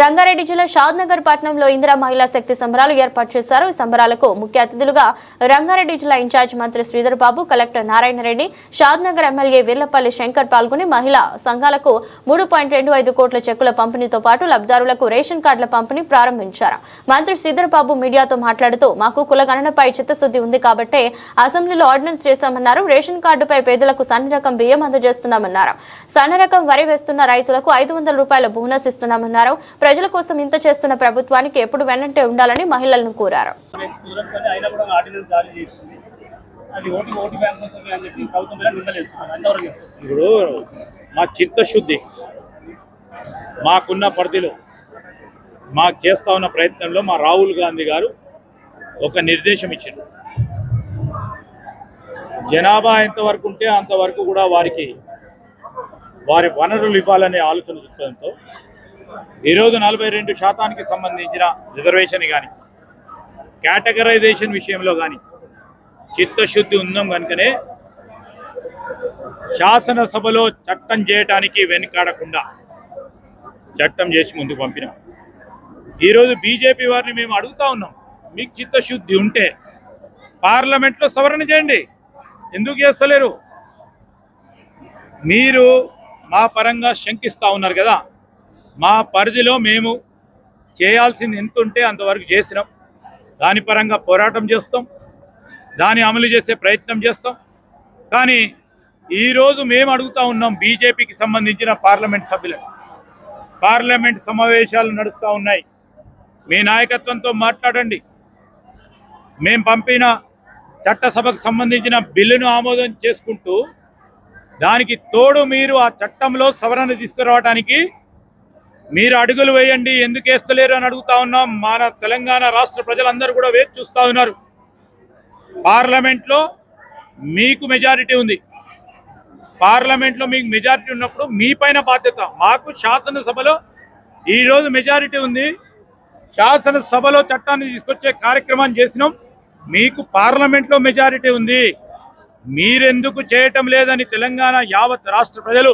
రంగారెడ్డి జిల్లా షాద్ నగర్ పట్టణంలో ఇందిరా మహిళా శక్తి సంబరాలు ఏర్పాటు చేశారు. ఈ సంబరాలకు ముఖ్య అతిథులుగా రంగారెడ్డి జిల్లా ఇన్ఛార్జ్ మంత్రి శ్రీధర్ బాబు కలెక్టర్ నారాయణ రెడ్డి షాద్ నగర్ ఎమ్మెల్యే వీర్లపల్లి శంకర్ పాల్గొని మహిళా సంఘాలకు మూడు పాయింట్ రెండు ఐదు కోట్ల చెక్కుల పంపిణీతో పాటు లబ్ధిదారులకు రేషన్ కార్డుల పంపిణీ ప్రారంభించారు. మంత్రి శ్రీధర్ బాబు మీడియాతో మాట్లాడుతూ మాకు కులగణనపై చిత్తశుద్ధి ఉంది కాబట్టే అసెంబ్లీలో ఆర్డినెన్స్ చేశామన్నారు. రేషన్ కార్డుపై పేదలకు సన్న రకం బియ్యం అందజేస్తున్నామన్నారు. సన్న రకం వరి వేస్తున్న రైతులకు ఐదు వందల రూపాయల బోనస్ ఇస్తున్నామన్నారు. ప్రజల కోసం ఇంత చేస్తున్న ప్రభుత్వానికి ఎప్పుడు వెన్నంటే ఉండాలని మహిళలను కోరారు. ఇప్పుడు మా చిత్తశుద్ధి మాకున్న పరిధిలో మాకు చేస్తా ఉన్న ప్రయత్నంలో మా రాహుల్ గాంధీ గారు ఒక నిర్దేశం ఇచ్చారు. జనాభా ఎంతవరకు ఉంటే అంతవరకు కూడా వారికి వారి వనరులు ఇవ్వాలనే ఆలోచన ఈరోజు నలభై రెండు శాతానికి సంబంధించిన రిజర్వేషన్ కానీ కేటగరైజేషన్ విషయంలో కానీ చిత్తశుద్ధి ఉందాం కనుకనే శాసనసభలో చట్టం చేయటానికి వెనుకాడకుండా చట్టం చేసి ముందుకు పంపినాం. ఈరోజు బీజేపీ వారిని మేము అడుగుతా ఉన్నాం మీకు చిత్తశుద్ధి ఉంటే పార్లమెంట్లో సవరణ చేయండి. ఎందుకు చేస్తలేరు? మీరు మా పరంగా శంకిస్తూ ఉన్నారు కదా. మా పరిధిలో మేము చేయాల్సింది ఎంత ఉంటే అంతవరకు చేసినాం. దాని పరంగా పోరాటం చేస్తాం. దాన్ని అమలు చేసే ప్రయత్నం చేస్తాం. కానీ ఈరోజు మేము అడుగుతా ఉన్నాం బీజేపీకి సంబంధించిన పార్లమెంట్ సభ్యులను. పార్లమెంట్ సమావేశాలు నడుస్తూ ఉన్నాయి. మీ నాయకత్వంతో మాట్లాడండి. మేము పంపిన చట్టసభకు సంబంధించిన బిల్లును ఆమోదం చేసుకుంటూ దానికి తోడు మీరు ఆ చట్టంలో సవరణ తీసుకురావడానికి మీరు అడుగులు వేయండి ఎందుకు వేస్తలేరు అని అడుగుతా ఉన్నాం. మన తెలంగాణ రాష్ట్ర ప్రజలందరూ కూడా వేచి చూస్తూ ఉన్నారు. పార్లమెంట్లో మీకు మెజారిటీ ఉంది. పార్లమెంట్లో మీకు మెజారిటీ ఉన్నప్పుడు మీ పైన బాధ్యత. మాకు శాసనసభలో ఈరోజు మెజారిటీ ఉంది. శాసనసభలో చట్టాన్ని తీసుకొచ్చే కార్యక్రమాన్ని చేసినాం. మీకు పార్లమెంట్లో మెజారిటీ ఉంది. మీరెందుకు చేయటం లేదని తెలంగాణ యావత్ రాష్ట్ర ప్రజలు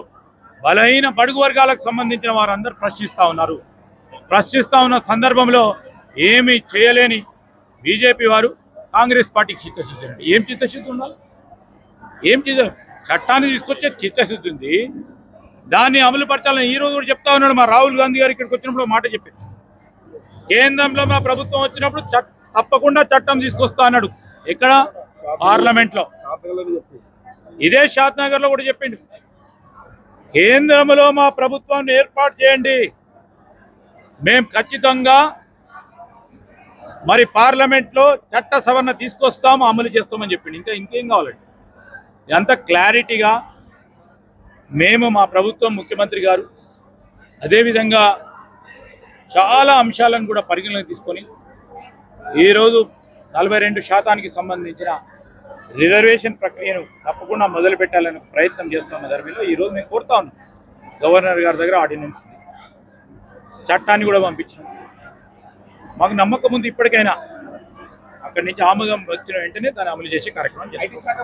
బలహీన బడుగు వర్గాలకు సంబంధించిన వారందరూ ప్రశ్నిస్తూ ఉన్నారు. ప్రశ్నిస్తూ ఉన్న సందర్భంలో ఏమీ చేయలేని బీజేపీ వారు కాంగ్రెస్ పార్టీకి చిత్తశుద్ధి ఏం చిత్తశుద్ధి ఉండాలి? ఏం చిత్త చట్టాన్ని తీసుకొచ్చే చిత్తశుద్ధి ఉంది. దాన్ని అమలు పరచాలని ఈ రోజు కూడా చెప్తా ఉన్నాడు మా రాహుల్ గాంధీ గారు ఇక్కడికి వచ్చినప్పుడు మాట చెప్పారు. కేంద్రంలో మా ప్రభుత్వం వచ్చినప్పుడు తప్పకుండా చట్టం తీసుకొస్తా అన్నాడు. ఎక్కడ? పార్లమెంట్లో ఇదే షాద్ నగర్లో కూడా చెప్పిండు. కేంద్రంలో మా ప్రభుత్వాన్ని ఏర్పాటు చేయండి. మేము ఖచ్చితంగా మరి పార్లమెంట్లో చట్ట సవరణ తీసుకొస్తాము అమలు చేస్తామని చెప్పిండు. ఇంకా ఇంకేం కావాలండి? ఎంత క్లారిటీగా మేము మా ప్రభుత్వం ముఖ్యమంత్రి గారు అదేవిధంగా చాలా అంశాలను కూడా పరిగణలోకి తీసుకొని ఈరోజు నలభై రెండు శాతానికి సంబంధించిన రిజర్వేషన్ ప్రక్రియను తప్పకుండా మొదలు పెట్టాలని ప్రయత్నం చేస్తున్న ధర్మీలో ఈరోజు మేము కోరుతా ఉన్నాం. గవర్నర్ గారి దగ్గర ఆర్డినెన్స్ ఉంది. చట్టాన్ని కూడా పంపించాం. మాకు నమ్మకం ఉంది ఇప్పటికైనా. అక్కడి నుంచి ఆమోదం వచ్చిన వెంటనే దాన్ని అమలు చేసే కార్యక్రమం చేస్తాం.